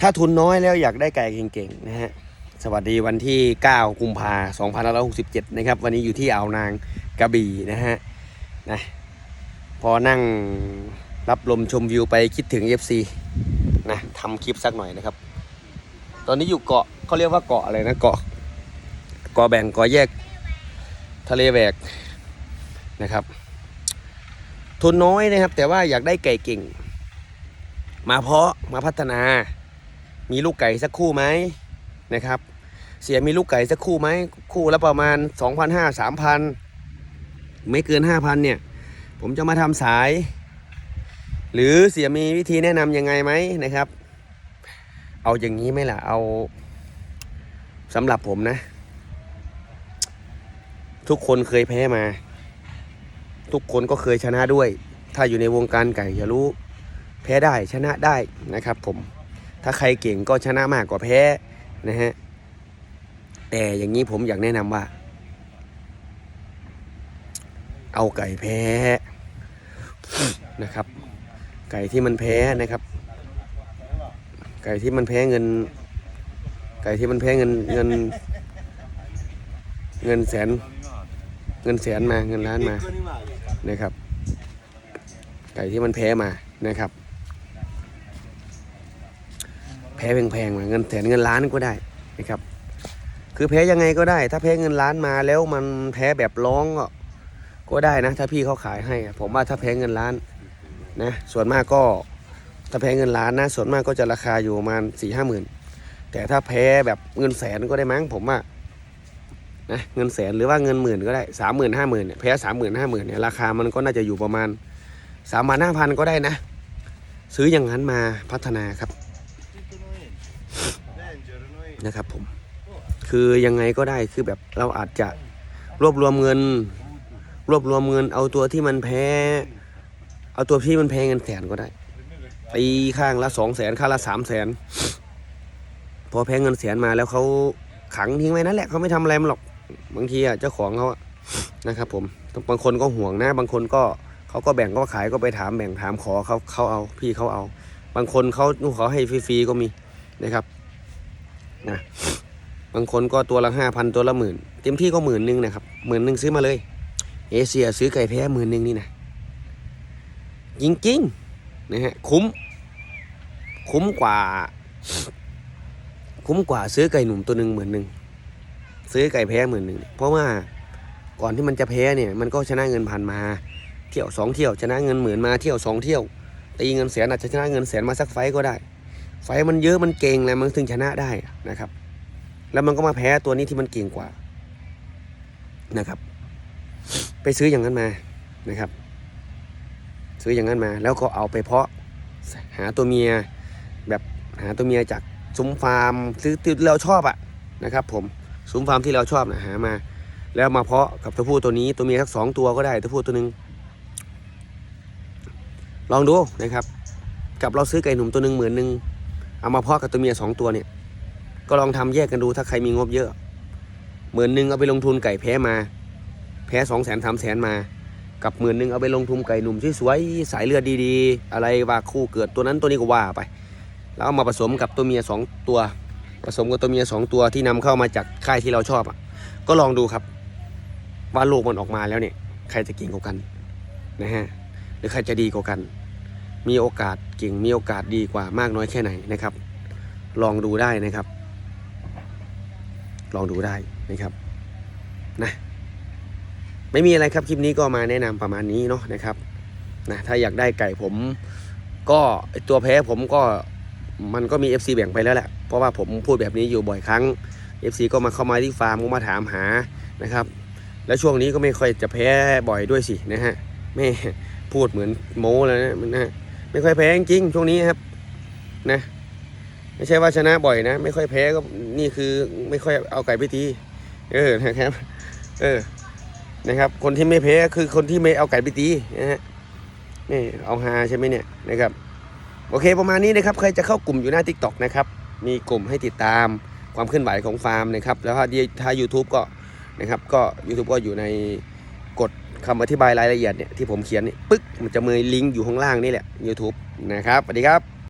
ถ้าทุนน้อยแล้วอยากได้ไก่เก่งๆนะฮะสวัสดีวันที่ 9 กุมภา2567 นะครับ วันนี้อยู่ที่อ่าวนางกระบี่นะฮะนะพอนั่งรับลมชมวิวไปคิดถึง FC นะทำคลิปสักหน่อยนะครับ ตอนนี้อยู่เกาะเขาเรียกว่าเกาะอะไรนะเกาะเกาะแบ่งเกาะแยกทะเลแหวกนะครับ ทุนน้อยนะครับ แต่ว่าอยากได้ไก่เก่ง มาเพาะมาพัฒนา มีลูกไก่สักคู่ไหมนะครับ เสียมีลูกไก่สักคู่ไหมคู่ละประมาณ 2,500 3,000 ไม่เกิน 5,000 เนี่ย ผมจะมาทำสาย หรือเสียมีวิธีแนะนำยังไงไหมนะครับ เอาอย่างนี้ไหมล่ะเอาสำหรับผมนะ ทุกคนเคยแพ้มา ทุกคนก็เคยชนะด้วย ถ้าอยู่ในวงการไก่จะรู้แพ้ได้ชนะได้นะครับผม ถ้าใครเก่งก็ชนะมากกว่าแพ้นะฮะ แต่อย่างนี้ผมอยากแนะนำว่า เอาไก่แพ้นะครับ ไก่ที่มันแพ้นะครับ ไก่ที่มันแพ้เงิน ไก่ที่มันแพ้เงินเงิน เงินแสน เงินแสนมาเงินล้านมานะครับ ไก่ที่มันแพ้มานะครับ พ้แพงๆมาเงินแสนเงินล้านก็ได้นะครับ คือแพ้ยังไงก็ได้ ถ้าแพ้เงินล้านมาแล้วมันแพ้แบบร้องก็ก็ได้นะ ถ้าพี่เขาขายให้ ผมว่าถ้าแพ้เงินล้านนะส่วนมากก็ถ้าแพ้เงินล้านนะส่วนมากก็จะราคาอยู่ประมาณสี่ห้าหมื่นแต่ถ้าแพ้แบบเงินแสนก็ได้มั้งผมว่านะเงินแสนหรือว่าเงินหมื่นก็ได้สามหมื่นห้าหมื่นเนี่ยแพ้สามหมื่นห้าหมื่นเนี่ยราคามันก็น่าจะอยู่ประมาณสามพันห้าพันก็ได้นะ ซื้ออย่างนั้นมาพัฒนาครับ นะครับผมคือยังไงก็ได้คือแบบเราอาจจะรวบรวมเงิน รวบรวมเงิน เอาตัวที่มันแพ้ เอาตัวที่มันแพ้เงินแสนก็ได้ตีข้างละสองแสนข้างละสามแสนพอแพ้เงินแสนมาแล้วเขาขังทิ้งไว้นั่นแหละเขาไม่ทำอะไรมันหรอกบางทีอะเจ้าของเขาอะนะครับผมบางคนก็ห่วงนะ บางคนก็เขาก็แบ่งก็ขายก็ไปถามแบ่งถามขอเขาเขาเอาพี่เขาเอา บางคนเขาขอให้ฟรีๆก็มีนะครับ นะบางคนก็ตัวละห้าพันตัวละหมื่นเต็มที่ก็หมื่นหนึ่งนะครับหมื่นหนึ่งซื้อมาเลย เอเชียซื้อไก่แพ้หมื่นหนึ่งนี่นะจริงๆนะฮะคุ้ม คุ้มกว่า คุ้มกว่าซื้อไก่หนุ่มตัวหนึ่งหมื่นหนึ่งซื้อไก่แพ้หมื่นหนึ่งเพราะว่าก่อนที่มันจะแพ้เนี่ย มันก็ชนะเงินพันมา เที่ยวสองเที่ยวชนะเงินหมื่นมาเที่ยวสองเที่ยวตีเงินแสนอาจจะชนะเงินแสนมาสักไฟก็ได้ ไฟมันเยอะมันเก่งแล้วมันถึงชนะได้นะครับ แล้วมันก็มาแพ้ตัวนี้ที่มันเก่งกว่านะครับ ไปซื้ออย่างนั้นมานะครับ ซื้ออย่างนั้นมา แล้วก็เอาไปเพาะหาตัวเมียแบบหาตัวเมียจากซุ้มฟาร์มซื้อที่เราชอบอะนะครับ ผมซุ้มฟาร์มที่เราชอบนะหามา แล้วมาเพาะกับตัวผู้ตัวนี้ตัวเมียสักสองตัวก็ได้ตัวผู้ตัวหนึ่งลองดูนะครับ กับเราซื้อไก่หนุ่มตัวหนึ่งหมื่นหนึ่ง เอามาเพาะกับตัวเมียสองตัวเนี่ย ก็ลองทำแยกกันดูถ้าใครมีงบเยอะหมื่นหนึ่งเอาไปลงทุนไก่แพ้มา แพ้สองแสนสามแสนมา กับหมื่นหนึ่งเอาไปลงทุนไก่หนุ่มสวยๆสายเลือดดีๆ อะไรว่าคู่เกิดตัวนั้นตัวนี้ก็ว่าไป แล้วเอามาผสมกับตัวเมียสองตัว ผสมกับตัวเมียสองตัวที่นำเข้ามาจากค่ายที่เราชอบอะ ก็ลองดูครับ ว่าลูกมันออกมาแล้วเนี่ย ใครจะเก่งกว่ากันนะฮะหรือใครจะดีกว่ากัน มีโอกาสเก่งมีโอกาสดีกว่ามากน้อยแค่ไหนนะครับ ลองดูได้นะครับ ลองดูได้นะครับนะไม่มีอะไรครับคลิปนี้ก็มาแนะนำประมาณนี้เนาะนะครับนะถ้าอยากได้ไก่ผม ก็ตัวแพ้ผมก็มันก็มี FC แบ่งไปแล้วแหละเพราะว่าผมพูดแบบนี้อยู่บ่อยครั้ง FC ก็มาเข้ามาที่ฟาร์มก็มาถามหานะครับ แล้วช่วงนี้ก็ไม่ค่อยจะแพ้บ่อยด้วยสินะฮะไม่พูดเหมือนโม้แล้วนะนะ ไม่ค่อยแพ้จริงช่วงนี้ครับ นะ ไม่ใช่ว่าชนะบ่อยนะ ไม่ค่อยแพ้ก็นี่คือไม่ค่อยเอาไก่ไปตีเออนะครับ เออนะครับ คนที่ไม่แพ้คือคนที่ไม่เอาไก่ไปตีนะฮะนี่เอาฮาใช่ไหมเนี่ยนะครับ โอเคประมาณนี้นะครับใครจะเข้ากลุ่มอยู่หน้า t ิ k t o k นะครับ มีกลุ่มให้ติดตามความเคลื่อนไหวของฟาร์มนะครับ แล้วถ้าถ้า YouTube ก็นะครับ ก็ YouTube ก็อยู่ใน คำอธิบายรายละเอียดเนี่ยที่ผมเขียนเนี่ยปึ๊กมันจะมีลิงก์อยู่ข้างล่างนี่แหละ YouTube นะครับสวัสดีครับ